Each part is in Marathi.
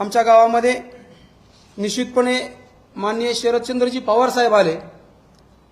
आमच्या गावामध्ये निश्चितपणे माननीय शरदचंद्रजी पवार साहेब आले.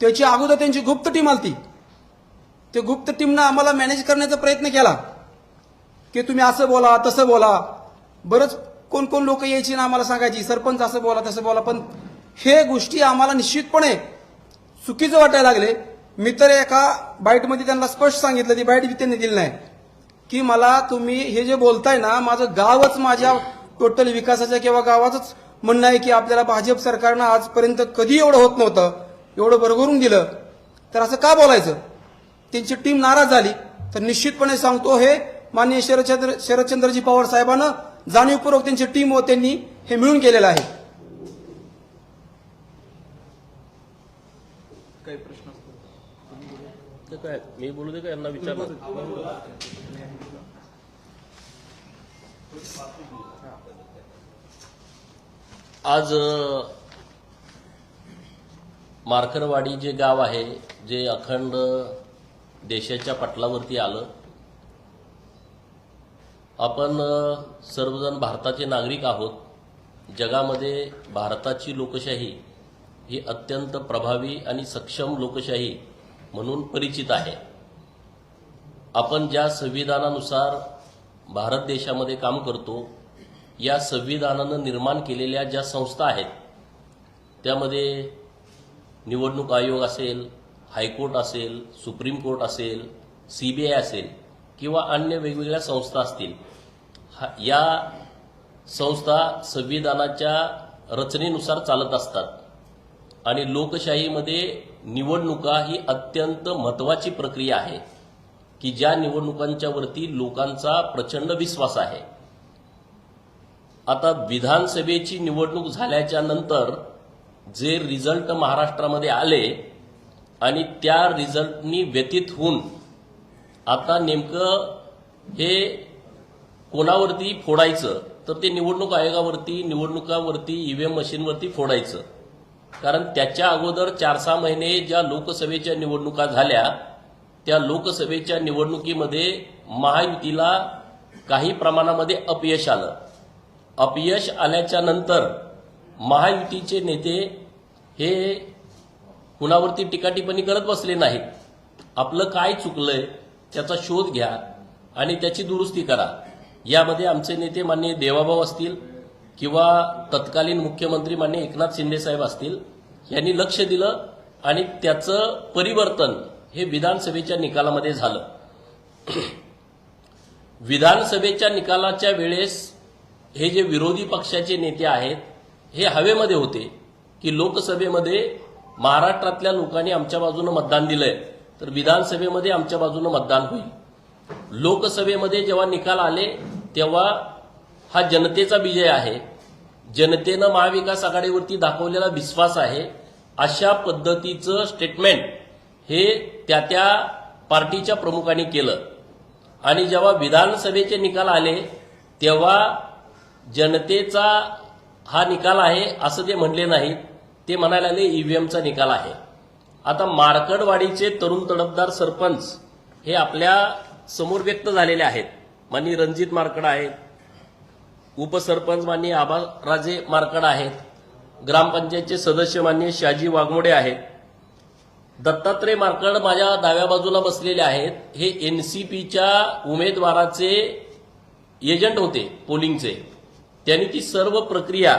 त्याची अगोदर त्यांची गुप्त टीम आलती. ते गुप्त टीमनं आम्हाला मॅनेज करण्याचा प्रयत्न केला. की तुम्ही असं बोला तसं बोला. बरंच कोण कोण लोक यायची ना आम्हाला सांगायची सरपंच असं बोला तसं बोला. पण हे गोष्टी आम्हाला निश्चितपणे चुकीचं वाटायला लागले. मी तर एका बाईटमध्ये त्यांना स्पष्ट सांगितलं ती बाईट त्यांनी दिली नाही. की मला तुम्ही हे जे बोलताय ना माझं गावच माझ्या टोटल विकासाच्या किंवा गावाचंच म्हणणं आहे की आपल्याला भाजप सरकारनं आजपर्यंत कधी एवढं होत नव्हतं एवढं बरोबरून दिलं. तर असं का बोलायचं? त्यांची टीम नाराज झाली. तर निश्चितपणे सांगतो हे माननीय शरदचंद्र शरदचंद्रजी पवार साहेबांना जाणीवपूर्वक त्यांची टीम व त्यांनी हे मिळून केलेलं आहे. काही प्रश्न असतो मी बोलू दे का? यांना विचारलं. आज मारकरवाडी जे गाव आहे जे अखंड देशाच्या पटलावरती आलं आपण सर्वजण भारताचे नागरिक आहोत. जगामध्ये भारताची लोकशाही ही अत्यंत प्रभावी आणि सक्षम लोकशाही म्हणून परिचित आहे. आपण ज्या संविधानानुसार भारत देशामध्ये काम करतो या संविधानानं निर्माण केलेल्या ज्या संस्था आहेत त्यामध्ये निवडणूक आयोग असेल हायकोर्ट असेल सुप्रीम कोर्ट असेल सीबीआय असेल किंवा अन्य वेगवेगळ्या संस्था असतील हा- या संस्था संविधानाच्या रचनेनुसार चालत असतात. आणि लोकशाहीमध्ये निवडणुका ही अत्यंत महत्वाची प्रक्रिया आहे. की ज्या निवडणुकांच्या वरती लोकांचा प्रचंड विश्वास आहे. आता विधानसभेची निवडणूक झाल्याच्यानंतर जे रिझल्ट महाराष्ट्रामध्ये आले आणि त्या रिझल्टनी व्यतीत होऊन आता नेमकं हे कोणावरती फोडायचं तर ते निवडणूक आयोगावरती निवडणुकावरती ईव्हीएम मशीनवरती फोडायचं. कारण त्याच्या अगोदर चार सहा महिने ज्या लोकसभेच्या निवडणुका झाल्या त्या लोकसभेच्या निवडणुकीमध्ये महायुतीला काही प्रमाणामध्ये अपयश आलं. अपयश आल्याच्यानंतर महायुतीचे नेते हे कुणावरती टीकाटिप्पणी करत बसले नाहीत. आपलं काय चुकलंय त्याचा शोध घ्या आणि त्याची दुरुस्ती करा. यामध्ये आमचे नेते मान्य देवाभाऊ असतील किंवा तत्कालीन मुख्यमंत्री मान्य एकनाथ शिंदे साहेब असतील यांनी लक्ष दिलं आणि त्याचं परिवर्तन हे विधानसभेच्या निकालामध्ये झालं. विधानसभेच्या निकालाच्या वेळेस हे जे विरोधी पक्षाचे नेते आहेत हे हवेमध्ये होते की लोकसभेमध्ये महाराष्ट्रातल्या लोकांनी आमच्या बाजूनं मतदान दिलंय तर विधानसभेमध्ये आमच्या बाजूनं मतदान होईल. लोकसभेमध्ये जेव्हा निकाल आले तेव्हा हा जनतेचा विजय आहे. जनतेनं महाविकास आघाडीवरती दाखवलेला विश्वास आहे. अशा पद्धतीचं स्टेटमेंट हे त्या त्या पार्टीच्या प्रमुखांनी केलं. आणि जेव्हा विधानसभेचे निकाल आले तेव्हा जनतेचा हा निकाल आहे असं ते म्हणले नाहीत. ते म्हणायला आले ईव्हीएमचा निकाल आहे. आता मार्कडवाडीचे तरुण तडफदार सरपंच हे आपल्यासमोर व्यक्त झालेले आहेत. माननीय रणजित मार्कड आहेत. उपसरपंच माननीय आबाराजे मार्कड आहेत. ग्रामपंचायतचे सदस्य माननीय शाजी वाघमोडे आहेत. दत्तात्रय मार्कड माझ्या डाव्या बाजूला बसलेले आहेत. हे एन सी पीच्या उमेदवाराचे एजंट होते पोलिंगचे. त्यांनी ती सर्व प्रक्रिया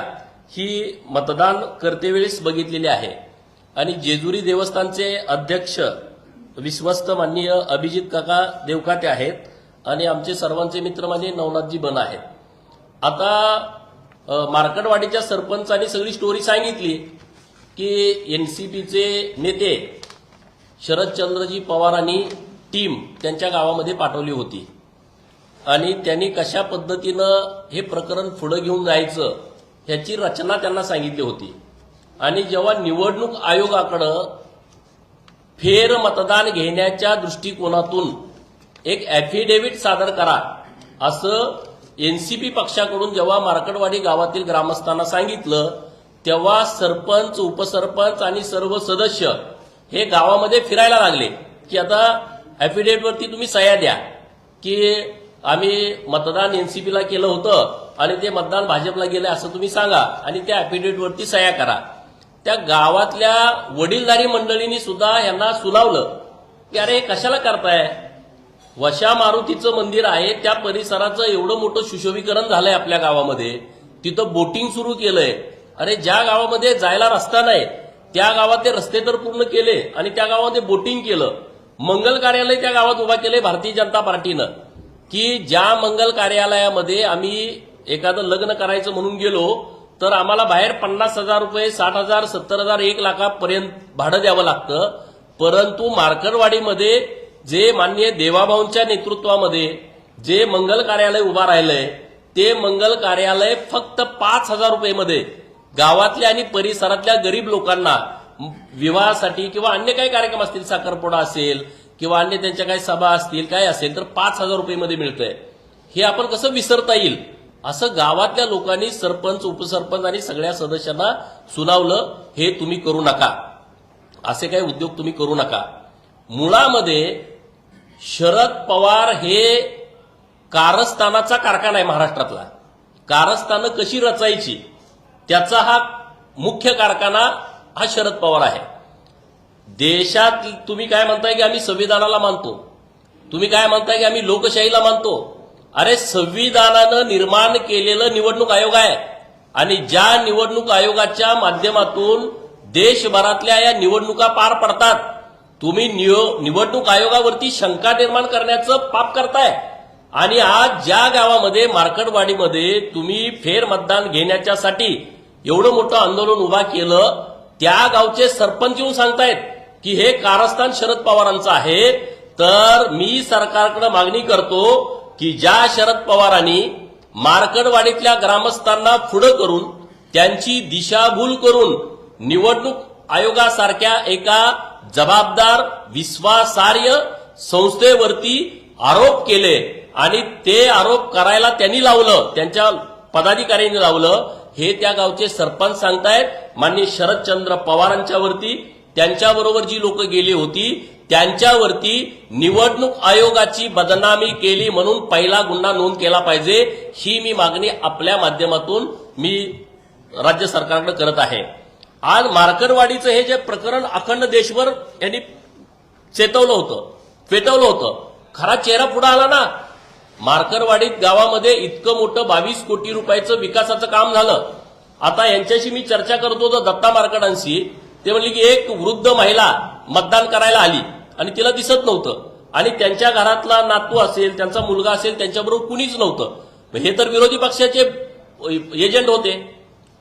ही मतदान करतेवेळेस बघितलेली आहे. आणि जेजुरी देवस्थानचे अध्यक्ष विश्वस्त माननीय अभिजित काका देवकाते आहेत आणि आमचे सर्वांचे मित्र माझे नवनाथजी बन आहेत. आता मार्कडवाडीच्या सरपंचांनी सगळी स्टोरी सांगितली की एन सी पीचे नेते शरदचंद्रजी पवारांनी टीम त्यांच्या गावामध्ये पाठवली होती. आणि त्यांनी कशा पद्धतीनं हे प्रकरण पुढे घेऊन जायचं ह्याची रचना त्यांना सांगितली होती. आणि जेव्हा निवडणूक आयोगाकडं फेर मतदान घेण्याच्या दृष्टिकोनातून एक ॲफिडेव्हिट सादर करा असं एनसीपी पक्षाकडून जेव्हा मार्कडवाडी गावातील ग्रामस्थांना सांगितलं तेव्हा सरपंच उपसरपंच आणि सर्व सदस्य हे गावामध्ये फिरायला लागले की आता ॲफिडेव्हिटवरती तुम्ही सह्या द्या की आम्ही मतदान एनसीपीला केलं होतं आणि ते मतदान भाजपला गेलं असं तुम्ही सांगा आणि त्या ऍफिडेव्हिटवरती सह्या करा. त्या गावातल्या वडीलधारी मंडळींनी सुद्धा यांना सुनावलं की अरे कशाला करताय? वशा मारुतीचं मंदिर आहे त्या परिसराचं एवढं मोठं सुशोभीकरण झालंय आपल्या गावामध्ये. तिथं बोटिंग सुरू केलंय. अरे ज्या गावामध्ये जायला रस्ता नाही त्या गावात ते रस्ते तर पूर्ण केले आणि त्या गावामध्ये बोटिंग केलं. मंगल कार्यालय त्या गावात उभा केलंय भारतीय जनता पार्टीनं. की ज्या मंगल कार्यालयामध्ये आम्ही एखादं लग्न करायचं म्हणून गेलो तर आम्हाला बाहेर पन्नास हजार रुपये साठ हजार सत्तर हजार एक लाखापर्यंत भाडं द्यावं लागतं. परंतु मार्करवाडीमध्ये जे माननीय देवाभाऊंच्या नेतृत्वामध्ये जे मंगल कार्यालय उभा राहिलंय ते मंगल कार्यालय फक्त पाच हजार रुपयेमध्ये गावातल्या आणि परिसरातल्या गरीब लोकांना विवाहासाठी किंवा अन्य काही कार्यक्रम असतील साखरपुडा असेल किंवा अन्य त्यांच्या काही सभा असतील काय असेल तर पाच हजार रुपयेमध्ये मिळतंय. हे आपण कसं विसरता येईल? असं गावातल्या लोकांनी सरपंच उपसरपंच आणि सगळ्या सदस्यांना सुनावलं हे तुम्ही करू नका. असे काही उद्योग तुम्ही करू नका. मुळामध्ये शरद पवार हे कारस्थानाचा कारखाना आहे महाराष्ट्रातला. कारस्थानं कशी रचायची? त्याचा हा मुख्य कारखाना हा शरद पवार आहे. देशात तुम्ही काय म्हणताय की आम्ही संविधानाला मानतो? तुम्ही काय म्हणताय की आम्ही लोकशाहीला मानतो? अरे संविधानानं निर्माण केलेलं निवडणूक आयोग आहे. आणि ज्या निवडणूक आयोगाच्या माध्यमातून देशभरातल्या या निवडणुका पार पडतात तुम्ही निवडणूक आयोगावरती शंका निर्माण करण्याचं पाप करताय. आणि आज ज्या गावामध्ये मार्केटवाडीमध्ये तुम्ही फेर मतदान घेण्याच्यासाठी एवढं मोठं आंदोलन उभा केलं त्या गावचे सरपंच येऊन सांगतायत की हे कारस्थान शरद पवारांचं आहे तर मी सरकारकडे मागणी करतो की ज्या शरद पवारांनी मार्कडवाडीतल्या ग्रामस्थांना पुढं करून त्यांची दिशाभूल करून निवडणूक आयोगासारख्या एका जबाबदार विश्वासार्ह संस्थेवरती आरोप केले आणि ते आरोप करायला त्यांनी लावलं त्यांच्या पदाधिकाऱ्यांनी लावलं हे त्या गावचे सरपंच सांगतायत माननीय शरदचंद्र पवारांच्या वरती. त्यांच्याबरोबर जी लोक गेली होती त्यांच्यावरती निवडणूक आयोगाची बदनामी केली म्हणून पहिला गुन्हा नोंद केला पाहिजे ही मी मागणी आपल्या माध्यमातून मी राज्य सरकारकडे करत आहे. आज मार्करवाडीचं हे जे प्रकरण अखंड देशभर यांनी चेतवलं होतं फेटवलं होतं. खरा चेहरा पुढे आला ना मार्करवाडीत गावामध्ये इतकं मोठं बावीस कोटी रुपयाचं विकासाचं काम झालं. आता यांच्याशी मी चर्चा करत होतो दत्ता मार्कडांशी. ते म्हणले की एक वृद्ध महिला मतदान करायला आली आणि तिला दिसत नव्हतं. आणि त्यांच्या घरातला नातू असेल त्यांचा मुलगा असेल त्यांच्याबरोबर कुणीच नव्हतं. हे तर विरोधी पक्षाचे एजंट होते.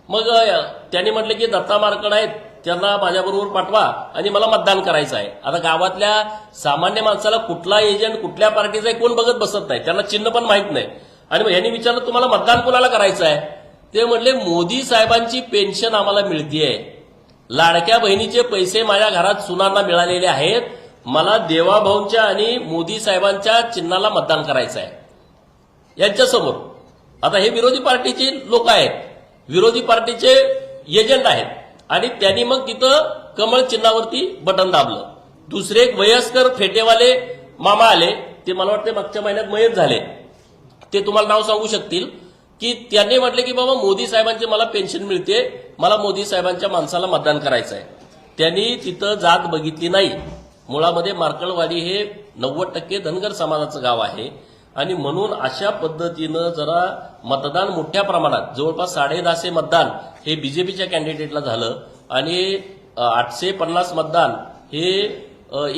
मग त्याने त्यांनी म्हटलं की दत्ता मार्कड आहेत त्यांना माझ्याबरोबर पाठवा आणि मला मतदान करायचं आहे. आता गावातल्या सामान्य माणसाला कुठला एजंट कुठल्या पार्टीचा आहे कोण बघत बसत नाही. त्यांना चिन्ह पण माहीत नाही. आणि मग यांनी विचारलं तुम्हाला मतदान कोणाला करायचं आहे? ते म्हटले मोदी साहेबांची पेन्शन आम्हाला मिळतीये. लाडक्या बहिणीचे पैसे माझ्या घरात सुनांना मिळालेले आहेत. मला देवाभाऊंच्या आणि मोदी साहेबांच्या चिन्हाला मतदान करायचं आहे. यांच्यासमोर. आता हे विरोधी पार्टीचे लोक आहेत. विरोधी पार्टीचे एजंट आहेत. आणि त्यांनी मग तिथं कमळ चिन्हावरती बटन दाबलं. दुसरे एक वयस्कर फेटेवाले मामा आले. ते मला वाटते मागच्या महिन्यात मयत झाले. ते तुम्हाला नाव सांगू शकतील की त्यांनी म्हटले की बाबा मोदी साहेबांची मला पेन्शन मिळते. मला मोदी साहेबांच्या माणसाला मतदान करायचं आहे त्यांनी तिथं जात बघितली नाही. मुळामध्ये मार्कळवाडी हे नव्वद टक्के धनगर समाजाचं गाव आहे. आणि म्हणून अशा पद्धतीनं जरा मतदान मोठ्या प्रमाणात जवळपास साडेदहाशे मतदान हे बीजेपीच्या कॅन्डिडेटला झालं आणि आठशे पन्नास मतदान हे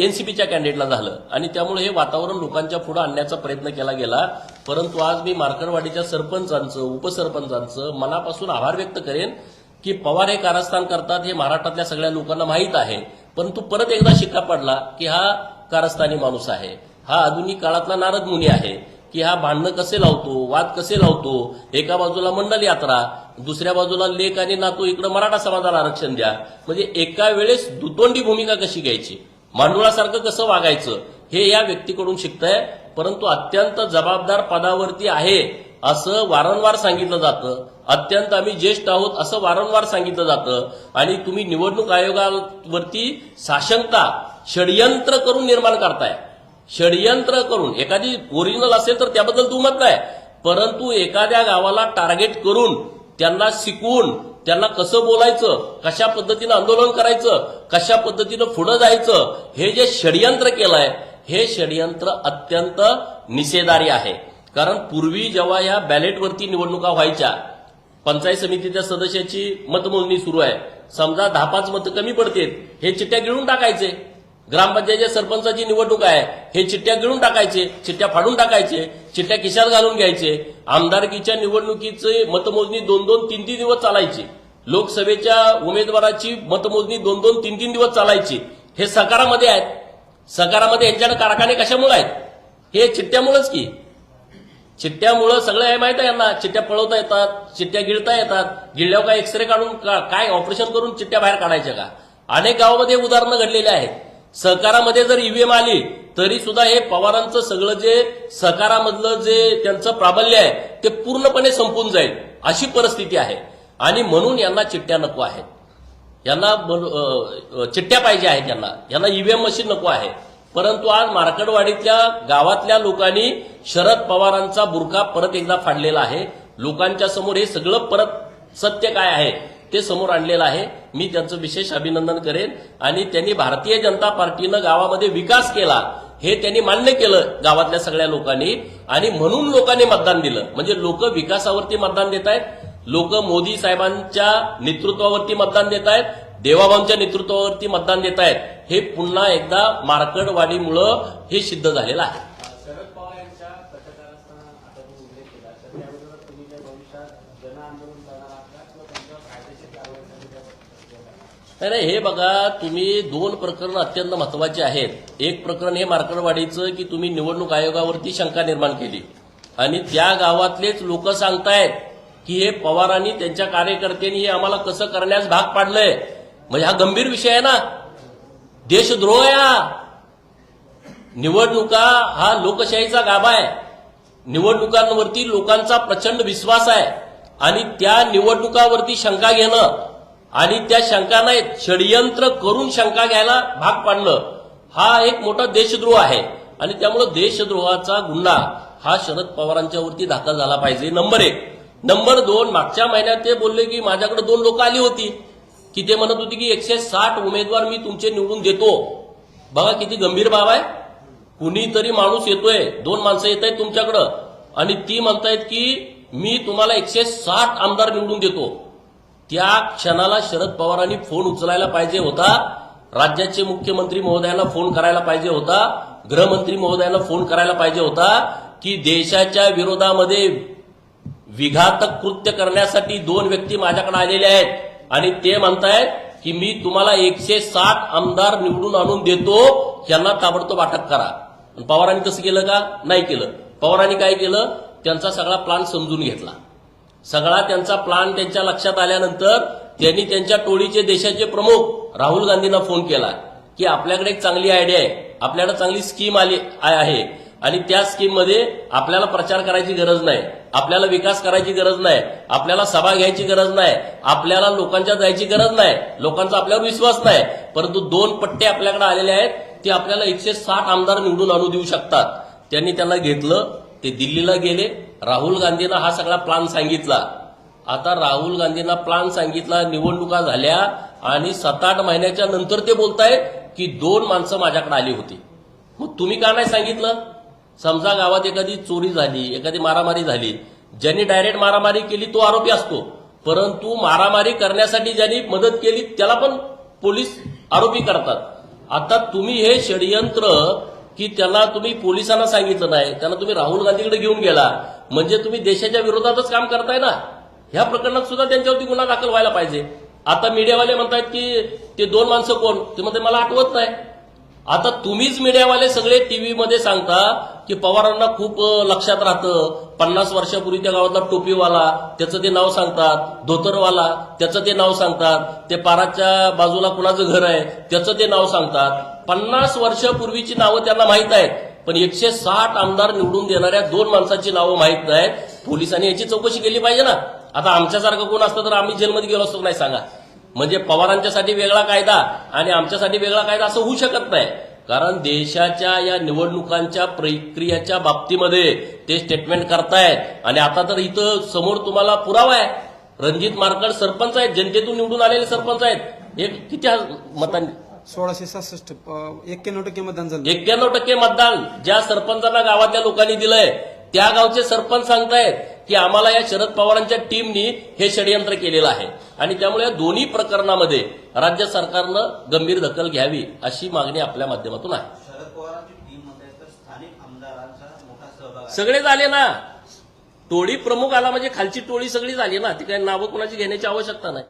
एनसीपीच्या कॅन्डिडेटला झालं. आणि त्यामुळे हे वातावरण लोकांच्या पुढे आणण्याचा प्रयत्न केला गेला. परंतु आज मी मार्करवाडीच्या सरपंचांचं उपसरपंचांचं मनापासून आभार व्यक्त करेन की पवार हे कारस्थान करतात हे महाराष्ट्रातल्या सगळ्या लोकांना माहीत आहे. परंतु परत एकदा शिक्का पडला की हा कारस्थानी माणूस आहे. हा आधुनिक काळातला नारद मुनी आहे की हा भांडणं कसे लावतो वाद कसे लावतो एका बाजूला मंडल यात्रा दुसऱ्या बाजूला लेख आणि नातू इकडे मराठा समाजाला आरक्षण द्या. म्हणजे एका वेळेस दुतोंडी भूमिका कशी घ्यायची? मांडुळासारखं कसं वागायचं? हे या व्यक्तीकडून शिकतंय परंतु अत्यंत जबाबदार पदावरती आहे असं वारंवार सांगितलं जातं. अत्यंत आम्ही ज्येष्ठ आहोत असं वारंवार सांगितलं जातं. आणि तुम्ही निवडणूक आयोगावरती साशंकता षडयंत्र करून निर्माण करताय. षडयंत्र करून एखादी ओरिजिनल असेल तर त्याबद्दल दुमत नाही परंतु एखाद्या गावाला टार्गेट करून त्यांना शिकवून त्यांना कसं बोलायचं कशा पद्धतीनं आंदोलन करायचं कशा पद्धतीनं पुढं जायचं हे जे षडयंत्र केलंय हे षडयंत्र अत्यंत निषेधारी आहे. कारण पूर्वी जेव्हा या बॅलेटवरती निवडणुका व्हायच्या पंचायत समितीच्या सदस्याची मतमोजणी सुरू आहे. समजा दहा पाच मतं कमी पडतील हे चिठ्ठ्या गिळून टाकायचे. ग्रामपंचायतच्या सरपंचाची निवडणूक आहे. हे चिठ्ठ्या गिळून टाकायचे चिठ्ठ्या फाडून टाकायचे चिठ्ठ्या खिशात घालून घ्यायचे. आमदारकीच्या निवडणुकीचे मतमोजणी दोन दोन तीन तीन दिवस चालायची. लोकसभेच्या उमेदवाराची मतमोजणी दोन दोन तीन तीन दिवस चालायची. हे सकारामध्ये आहेत. सकारामध्ये यांच्याकडे कारखाने कशामुळे आहेत? हे चिठ्ठ्यामुळेच की. चिठ्ठ्यामुळं सगळं हे माहीत आहे यांना. चिठ्ठ्या पळवता येतात चिठ्ठ्या गिळता येतात. गिळल्यावर काय एक्सरे काढून का- काय ऑपरेशन करून चिठ्ठ्या बाहेर काढायच्या का? अनेक गावामध्ये उदाहरणं घडलेली आहेत. सहकारामध्ये जर ईव्हीएम आली तरी सुद्धा हे पवारांचं सगळं जे सहकारामधलं जे त्यांचं प्राबल्य आहे ते पूर्णपणे संपून जाईल अशी परिस्थिती आहे. आणि म्हणून यांना चिठ्ठ्या नको आहेत. यांना चिठ्ठ्या पाहिजे आहेत यांना. यांना ईव्हीएम मशीन नको आहे. परंतु आज मार्कडवाडीतल्या गावातल्या लोकांनी शरद पवारांचा बुरखा परत एकदा फाडलेला आहे. लोकांच्या समोर हे सगळं परत सत्य काय आहे? ते समोर आणलेलं आहे. मी त्यांचं विशेष अभिनंदन करेन. आणि त्यांनी भारतीय जनता पार्टीनं गावामध्ये विकास केला. हे त्यांनी मान्य केलं गावातल्या सगळ्या लोकांनी. आणि म्हणून लोकांनी मतदान दिलं. म्हणजे लोक विकासावरती मतदान देत आहेत. लोक मोदी साहेबांच्या नेतृत्वावरती मतदान देत आहेत. देवाबांच्या नेतृत्वावरती मतदान देत आहेत. हे पुन्हा एकदा मार्कडवाडीमुळं हे सिद्ध झालेलं आहे शरद पवार यांच्या पत्रकाराचा आता तुम्ही उल्लेख केला तर त्याबरोबर तुम्ही त्या भविष्यात जन आंदोलन करणार आहात का किंवा त्यांच्यावर कायदेशीर कारवाईसाठी त्या पत्रकाराला नाही नाही, हे बघा तुम्ही दोन प्रकरण अत्यंत महत्त्वाचे आहेत. एक प्रकरण हे मार्कडवाडीचं की तुम्ही निवडणूक आयोगावरती शंका निर्माण केली. आणि त्या गावातलेच लोक सांगतायत की हे पवारांनी त्यांच्या कार्यकर्त्यांनी हे आम्हाला कसं करण्यास भाग पाडलंय. म्हणजे हा गंभीर विषय आहे ना. देशद्रोह आहे हा निवडणुका हा लोकशाहीचा गाभा आहे. निवडणुकांवरती लोकांचा प्रचंड विश्वास आहे. आणि त्या निवडणुकावरती शंका घेणं आणि त्या शंकांना षडयंत्र करून शंका घ्यायला भाग पाडणं हा एक मोठा देशद्रोह आहे. आणि त्यामुळं देशद्रोहाचा गुन्हा हा शरद पवारांच्यावरती दाखल झाला पाहिजे. नंबर एक. नंबर दोन मागच्या महिन्यात ते बोलले की माझ्याकडे दोन लोक आली होती. की ते म्हणत होती की एकशे साठ उमेदवार मी तुमचे निवडून देतो. बघा किती गंभीर बाब आहे. कुणीतरी माणूस येतोय. दोन माणसं येत आहेत तुमच्याकडं. आणि ती म्हणतायत की मी तुम्हाला एकशे साठ आमदार निवडून देतो. त्या क्षणाला शरद पवारांनी फोन उचलायला पाहिजे होता. राज्याचे मुख्यमंत्री महोदयांना फोन करायला पाहिजे होता. गृहमंत्री महोदयांना फोन करायला पाहिजे होता की देशाच्या विरोधामध्ये विघातक कृत्य करण्यासाठी दोन व्यक्ती माझ्याकडे आलेले आहेत. आणि ते म्हणतायत की मी तुम्हाला एकशे साठ आमदार निवडून आणून देतो. यांना ताबडतोब अटक करा. पवारांनी तसं केलं का? नाही केलं. पवारांनी काय केलं? त्यांचा सगळा प्लान समजून घेतला. सगळा त्यांचा प्लान त्यांच्या लक्षात आल्यानंतर त्यांनी त्यांच्या टोळीचे देशाचे प्रमुख राहुल गांधींना फोन केला की आपल्याकडे एक चांगली आयडिया आहे. आपल्याकडे चांगली स्कीम आली आहे. आणि त्या स्कीममध्ये आपल्याला प्रचार करायची गरज नाही. आपल्याला विकास करायची गरज नाही. आपल्याला सभा घ्यायची गरज नाही. आपल्याला लोकांच्या जायची गरज नाही. लोकांचा आपल्यावर विश्वास नाही. परंतु दोन पट्टे आपल्याकडे आलेले आहेत ते आपल्याला एकशे साठ आमदार निवडून आणू देऊ शकतात. त्यांनी त्यांना घेतलं. ते दिल्लीला गेले राहुल गांधींना हा सगळा प्लान सांगितला. आता राहुल गांधींना प्लान सांगितला निवडणुका झाल्या आणि सात आठ महिन्याच्या नंतर ते बोलतायत की दोन माणसं माझ्याकडे आली होती. मग तुम्ही का नाही सांगितलं? समजा गावात एखादी चोरी झाली एखादी मारामारी झाली ज्यांनी डायरेक्ट मारामारी केली तो आरोपी असतो. परंतु मारामारी करण्यासाठी ज्यांनी मदत केली त्याला पण पोलीस आरोपी करतात. आता तुम्ही हे षडयंत्र की त्याला तुम्ही पोलिसांना सांगितलं नाही त्यांना तुम्ही राहुल गांधीकडे घेऊन गेला. म्हणजे तुम्ही देशाच्या विरोधातच काम करताय ना? ह्या प्रकरणात सुद्धा त्यांच्यावरती गुन्हा दाखल व्हायला पाहिजे. आता मीडियावाले म्हणतायत की ते दोन माणसं कोण? ते म्हणते मला आठवत नाही. आता तुम्हीच मीडियावाले सगळे टीव्हीमध्ये सांगता की पवारांना खूप लक्षात राहतं. पन्नास वर्षापूर्वी त्या गावातला टोपीवाला त्याचं ते नाव सांगतात. धोतरवाला त्याचं ते नाव सांगतात. ते पाराच्या बाजूला कुणाचं घर आहे त्याचं ते नाव सांगतात. पन्नास वर्षापूर्वीची नावं त्यांना माहीत आहेत. पण एकशे साठ आमदार निवडून देणाऱ्या दोन माणसांची नावं माहीत नाहीत. पोलिसांनी याची चौकशी केली पाहिजे ना. आता आमच्यासारखं कोण असतं तर आम्ही जेलमध्ये गेलो असतो नाही सांगा. म्हणजे पवारांच्यासाठी वेगळा कायदा आणि आमच्यासाठी वेगळा कायदा असं होऊ शकत नाही. कारण देशाच्या या निवडणुकांच्या प्रक्रियेच्या बाबतीमध्ये ते स्टेटमेंट करतायत. आणि आता तर इथं समोर तुम्हाला पुरावा आहे. रणजित मारकड सरपंच आहेत. जनतेतून निवडून आलेले सरपंच आहेत. एक किती मतांनी सोळाशे सहासष्ट एक्क्याण्णव टक्के मतदान झालं. एक्क्याण्णव टक्के मतदान ज्या सरपंचांना गावातल्या लोकांनी दिलंय त्या गावचे सरपंच सांगतायत की आम्हाला या शरद पवारांच्या टीमनी हे षडयंत्र केलेलं आहे. आणि त्यामुळे या दोन्ही प्रकरणामध्ये राज्य सरकारनं गंभीर दखल घ्यावी अशी मागणी आपल्या माध्यमातून आहे. शरद पवारांची टीममध्ये तर स्थानिक आमदारांचा मोठा सहभाग आहे. सगळे झाले ना. टोळी प्रमुख आला म्हणजे खालची टोळी सगळी झाली ना. ती काही नावं कुणाची घेण्याची आवश्यकता नाही.